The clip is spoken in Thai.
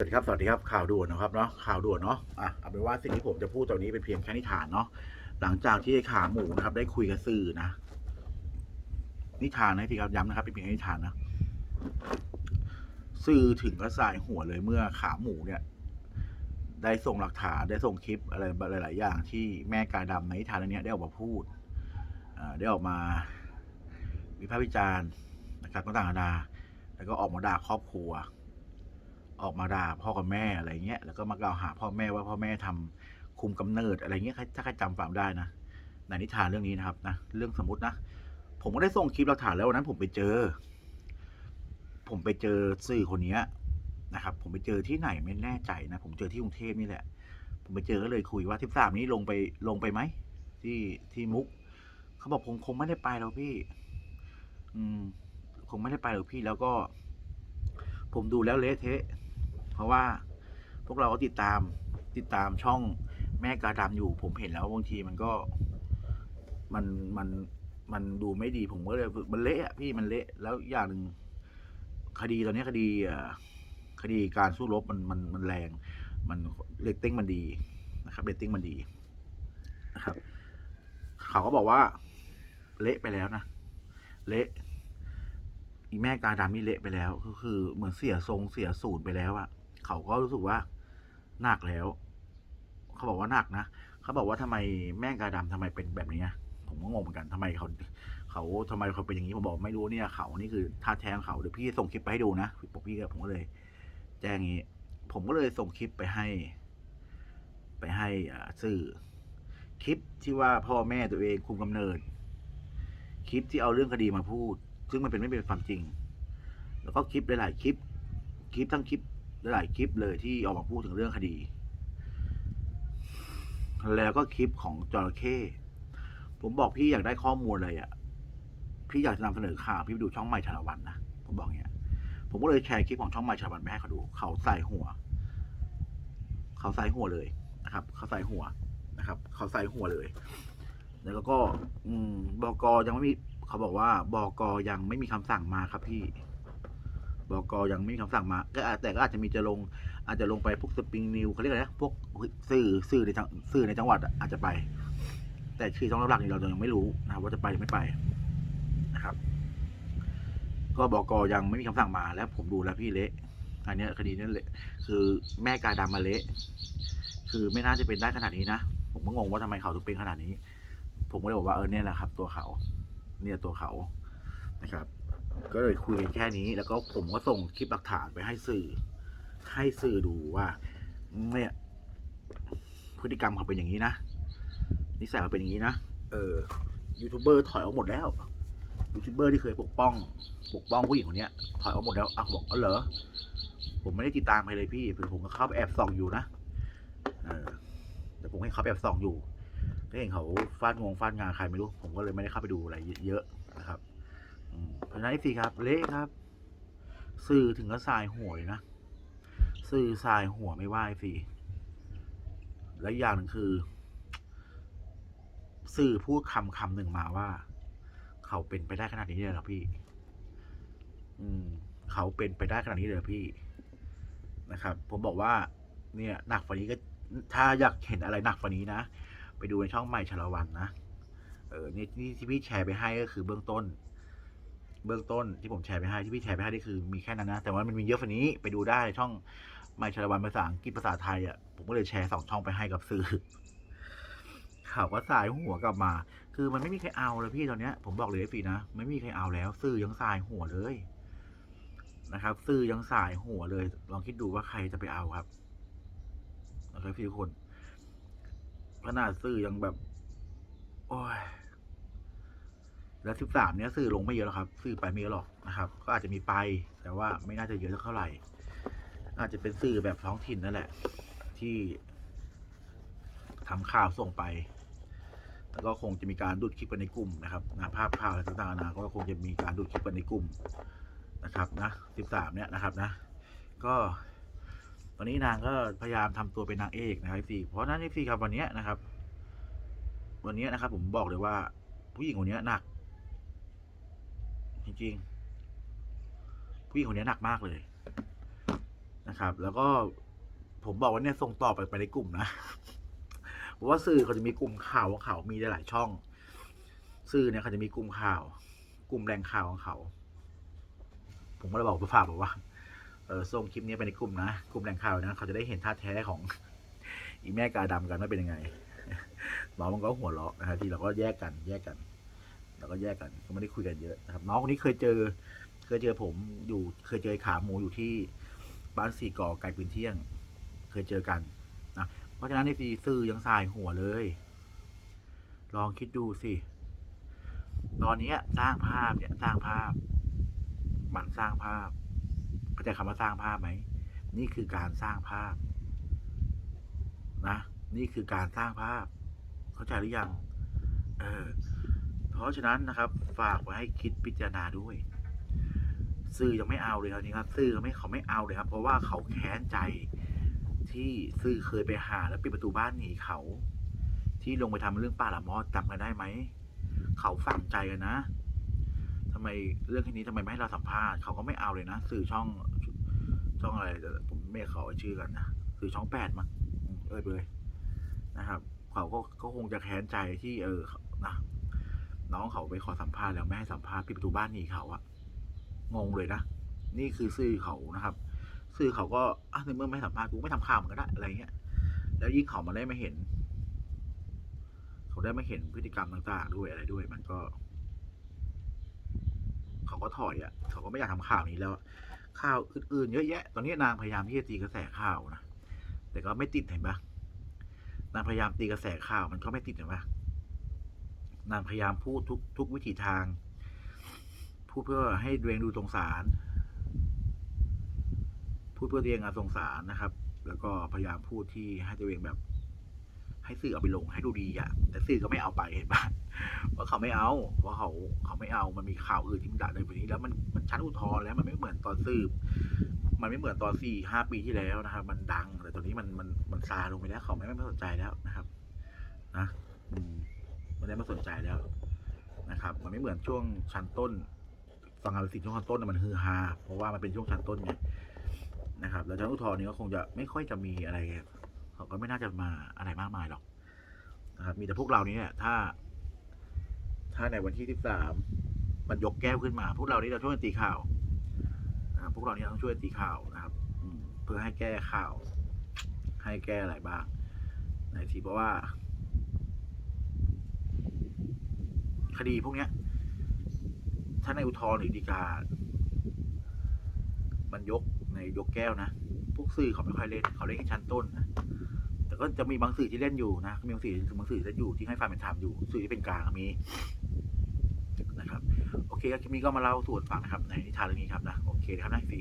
สวัสดีครับ สวัสดีครับ ข่าวด่วนนะครับเนาะ ข่าวด่วนเนาะ อะ เอาเป็นว่าสิ่งที่ผมจะพูดตอนนี้เป็นเพียงแค่นิทานเนาะ หลังจากที่ขาหมูนะครับ ได้คุยกับสื่อนะ นิทานนะพี่ครับย้ำนะครับเป็นเพียงแค่นิทานนะ สื่อถึงกระสายหัวเลยเมื่อขาหมูเนี่ย ได้ส่งหลักฐานได้ส่งคลิปอะไรหลาย ๆ อย่าง ที่แม่กายดำในนิทานเรื่องนี้ได้ออกมาพูดอ่าได้ออกมา วิพากษ์วิจารณ์นะครับต่างๆนานาแล้วก็ออกมาด่าครอบครัว ออกมาด่าพ่อกับแม่อะไรเงี้ยแล้วก็มากล่าวหาพ่อแม่ว่าพ่อแม่ทำคุมกำเนิดอะไรเงี้ยถ้าใครจำความได้นะในนิทานเรื่องนี้นะครับนะเรื่องสมมตินะผมก็ได้ส่งคลิปหลักฐานแล้ววันนั้นผมไปเจอ ผมไปเจอสื่อคนเนี้ยนะครับ ผมไปเจอที่ไหนไม่แน่ใจนะผมเจอที่กรุงเทพนี่แหละ ผมไปเจอก็เลยคุยว่าทิปสามนี้ลงไปลงไปไหมที่ที่มุกเขาบอกผมคงไม่ได้ไปแล้วพี่ อืมคงไม่ได้ไปหรอกพี่แล้วก็ ผมดูแล้วเละเทะ เพราะว่าพวกเราก็ติดตามติดตามช่องแม่กาดำอยู่ผมเห็นแล้วบางทีมันก็มันมันมันดูไม่ดีผมก็เลยมันเละพี่มันเละแล้วอย่างหนึ่งคดีตอนนี้คดีคดีการสู้รบมันมันมันแรง มันเรตติ้งมันดีนะครับเรตติ้งมันดีนะครับ เขาก็บอกว่า เละไปแล้วนะเละอีแม่กาดำนี่เละไปแล้ว ก็คือเหมือนเสียทรงเสียสูตรไปแล้วอะ เขาก็รู้สึกว่าหนักแล้ว เขาบอกว่าหนักนะเขาบอกว่าทำไมแม่กาดำทำไมเป็นแบบนี้ผมก็งงเหมือนกันทำไมเขา เขาทำไมเขาเป็นอย่างนี้ผมบอกไม่รู้เนี่ยเขานี่คือท่าแท้งเขาเดี๋ยวพี่ส่งคลิปไปให้ดูนะบอกพี่ก็ผมก็เลย แจ้งอย่างนี้ ผมก็เลยส่งคลิปไปให้ ไปให้อ่าสื่อคลิปที่ว่าพ่อแม่ตัวเองคุมกำเนิด คลิปที่เอาเรื่องคดีมาพูด ซึ่งมันเป็นไม่เป็นความจริง แล้วก็คลิปหลาย ๆ คลิป คลิปทั้งคลิป หลายคลิปเลยที่ออกมาพูดถึงเรื่องคดี แล้วก็คลิปของจระเข้ผมบอกพี่อยากได้ข้อมูลอะไรอะ่ะ พี่อยากจะนำเสนอข่าวพี่ไปดูช่องใหม่ชาละวันนะผมบอกเงี้ย ผมก็เลยแชร์คลิปของช่องใหม่ชาละวันไปให้เขาดู เขาใส่หัว เขาใส่หัวเลยนะครับ เขาใส่หัวนะครับ เขาใส่หัวเลย แล้วก็ อืมบกยังไม่มีเขาบอกว่าบกยังไม่มีคำสั่งมาครับพี่ บกยังไม่มีคำสั่งมาก็อาจแต่ก็อาจจะมีจะลงอาจจะลงไปพวกสปริงนิวเขาเรียกอะไรนะพวกสื่อสื่อในจังสื่อในจังหวัดอาจจะไป แต่ชื่อช่องหลักๆนี่เรายังไม่รู้นะครับว่าจะไปหรือไม่ไปนะครับ ก็บกยังไม่มีคำสั่งมาแล้วผมดูแล้วพี่เละอันนี้คดีนี้เละคือแม่กาดำมาเละคือไม่น่าจะเป็นได้ขนาดนี้นะผมก็งงว่าทำไมเขาถึงเป็นขนาดนี้ ผมก็เลยบอกว่าเออเนี่ยแหละครับ ตัวเขา เนี่ยตัวเขานะครับ ก็เลยคุยกันแค่นี้ แล้วก็ผมก็ส่งคลิปหลักฐานไปให้สื่อ ให้สื่อดูว่าเนี่ยพฤติกรรมเขาเป็นอย่างนี้นะนิสัยเขาเป็นอย่างนี้นะเออยูทูบเบอร์ถอยออกหมดแล้วยูทูบเบอร์ที่เคยปกป้อง ปกป้องผู้หญิงคนนี้ถอยออกหมดแล้วอะบอกเออเหรอผมไม่ได้ติดตามใครเลยพี่ผมก็เข้าไปแอบส่องอยู่นะเออแต่ผมให้เขาแอบส่องอยู่ก็เห็นเขาฟาดงงฟาดงานใครไม่รู้ ผมก็เลยไม่ได้เข้าไปดูอะไรเยอะนะครับ พราะฉะนั้นสิครับ เละครับ สื่อถึงก็สายหวยนะ สื่อสายหัวไม่ว่าสิและอย่างหนึ่งคือ สื่อพูดคำคำหนึ่งมาว่า เขาเป็นไปได้ขนาดนี้เลยเหรอพี่ อืม เขาเป็นไปได้ขนาดนี้เลยเหรอพี่นะครับ ผมบอกว่า เนี่ย หนักกว่านี้ก็ ถ้าอยากเห็นอะไรหนักกว่านี้นะ ไปดูในช่องใหม่ชลวันนะ เออนี่นี่ที่พี่แชร์ไปให้ก็คือเบื้องต้น เบื้องต้นที่ผมแชร์ไปให้ที่พี่แชร์ไปให้นี่คือมีแค่นั้นนะ แต่ว่ามันมีเยอะกว่านี้ไปดูได้ช่องใหม่ชลวันภาษาอังกฤษภาษาไทยอะผมก็เลยแชร์สองช่องไปให้กับสื่อข่าวก็สายหัวกลับมา คือมันไม่มีใครเอาเลยพี่ตอนเนี้ย ผมบอกเลยพี่นะไม่มีใครเอาแล้ว สื่อยังสายหัวเลยนะครับ สื่อยังสายหัวเลย ลองคิดดูว่าใครจะไปเอาครับนะครับพี่ทุกคนขนาดสื่อยังแบบ โอ้ย แล้วสิบสามเนี้ยสื่อลงไม่เยอะหรอกครับ สื่อไปไม่เยอะหรอกนะครับ ก็อาจจะมีไป แต่ว่าไม่น่าจะเยอะเท่าไหร่ อาจจะเป็นสื่อแบบท้องถิ่นนั่นแหละ ที่ทำข่าวส่งไป แล้วก็คงจะมีการดูดคลิปกันในกลุ่มนะครับนะภาพข่าวอะไรต่างๆนานาก็คงจะมีการดูดคลิปกันในกลุ่มนะครับนะสิบสามเนี้ยนะครับนะ ก็ตอนนี้นางก็พยายามทำตัวเป็นนางเอกนะครับพี่เพราะนั้นพี่ครับวันเนี้ยนะครับ วันนี้นะครับ ผมบอกเลยว่าผู้หญิงคนนี้หนัก จริงๆผู้หญิงคนเนี้ยหนักมากเลยนะครับ แล้วก็ผมบอกว่าเนี่ยส่งต่อไปไปในกลุ่มนะเพราะว่าสื่อเขาจะมีกลุ่มข่าวของเขามีหลายช่อง สื่อเนี่ยเขาจะมีกลุ่มข่าว กลุ่มแหล่งข่าวของเขา ผมก็เลยบอกไปฝากบอกว่าเออส่งคลิปนี้ไปในกลุ่มนะกลุ่มแหล่งข่าวนะเขาจะได้เห็นท่าแท้ของอีแม่กาดำกันว่าเป็นยังไงน้อมันก็หัวเราะนะครับที่เราก็แยกกันแยกกัน แล้วก็แยกกันก็ไม่ได้คุยกันเยอะนะครับ น้องคนนี้เคยเจอ เคยเจอผมอยู่ เคยเจอขาหมูอยู่ที่บ้านสี่ก่อไกลปืนเที่ยง เคยเจอกันนะเพราะฉะนั้นในซีซื่อยังสายหัวเลย ลองคิดดูสิตอนนี้สร้างภาพเนี่ยสร้างภาพ มันสร้างภาพเข้าใจคำว่าสร้างภาพไหมนี่คือการสร้างภาพ นะ นี่คือการสร้างภาพ เข้าใจหรือยัง เออ เพราะฉะนั้นนะครับ ฝากไว้ให้คิดพิจารณาด้วย สื่อยังไม่เอาเลยครับนี่ครับ สื่อเขาไม่เขาไม่เอาเลยครับ เพราะว่าเขาแค้นใจที่สื่อเคยไปหาแล้วปิดประตูบ้านหนีเขา ที่ลงไปทำเรื่องป่าละมอดจำกันได้ไหมเขาฝังใจกันนะทำไมเรื่องแค่นี้ทำไมไม่ให้เราสัมภาษณ์เขาก็ไม่เอาเลยนะ สื่อช่องช่องอะไรเดี๋ยวผมไม่ขอเอาชื่อกันนะสื่อช่องแปดมั้งเอ้ยเบยนะครับ เขาก็ก็คงจะแค้นใจที่เออนะ น้องเขาไปขอสัมภาษณ์แล้วไม่ให้สัมภาษณ์ปิดประตูบ้านหนีเขาอะงงเลยนะนี่คือสื่อเขานะครับสื่อเขาก็อะในเมื่อไม่สัมภาษณ์กูไม่ทำข่าวมันก็ได้อะไรเงี้ย แล้วยิ่งเขามาได้มาเห็น เขาได้มาเห็นพฤติกรรมต่างๆด้วยอะไรด้วย มันก็ เขาก็ถอยอะ เขาก็ไม่อยากทำข่าวนี้แล้วข่าวอื่นๆเยอะแยะ ตอนนี้นางพยายามที่จะตีกระแสข่าวนะแต่ก็ไม่ติดเห็นปะนางพยายามตีกระแสข่าวมันก็ไม่ติดเห็นปะ นางพยายามพูดทุกทุกวิถีทาง พูดเพื่อให้ตัวเองดูสงสาร พูดเพื่อตัวเองอะสงสารนะครับ แล้วก็พยายามพูดที่ให้ตัวเองแบบ ให้สื่อเอาไปลงให้ดูดีอะแต่สื่อก็ไม่เอาไปเห็นปะว่าเขาไม่เอา เพราะเขาเขาไม่เอา มันมีข่าวอื่นที่มันด่าในวันนี้ แล้วมันมันชั้นอุทธรณ์แล้วมันไม่เหมือนตอนสืบมันไม่เหมือนตอนสี่ห้าปีที่แล้วนะครับ มันดังแต่ตอนนี้มันมันมันซาลงไปแล้วเขาไม่ไม่สนใจแล้วนะครับ นะ อืม ไม่ได้ไม่สนใจแล้วนะครับ มันไม่เหมือนช่วงชั้นต้นฟังการสิทธิ์ช่วงชั้นต้นน่ะมันฮือฮาเพราะว่ามันเป็นช่วงชั้นต้นไงนะครับ แล้วชั้นอุทธรณ์นี้ก็คงจะไม่ค่อยจะมีอะไรเขาก็ไม่น่าจะมาอะไรมากมายหรอกนะครับ มีแต่พวกเรานี้เนี่ยถ้า ถ้าในวันที่สิบสามมันยกแก้วขึ้นมา พวกเรานี่เราช่วยตีข่าวนะครับพวกเรานี่ต้องช่วยตีข่าวนะครับเพื่อให้แก้ข่าว ให้แก้อะไรบ้างในทีเพราะว่า คดีพวกเนี้ย ถ้าในอุทธรณ์หรือฎีกามันยกในยกแก้วนะ พวกสื่อเขาไม่ค่อยเล่นเขาเล่นแค่ชั้นต้นนะแต่ก็จะมีบางสื่อที่เล่นอยู่นะมีบางสื่อบางสื่อเล่นอยู่ที่ให้ความเป็นธรรมอยู่ สื่อที่เป็นกลางมีนะครับ โอเคครับคลิปนี้ก็มาเล่าสู่กันฟังนะครับ ในนิทานเรื่องนี้ครับนะโอเคครับนะฟี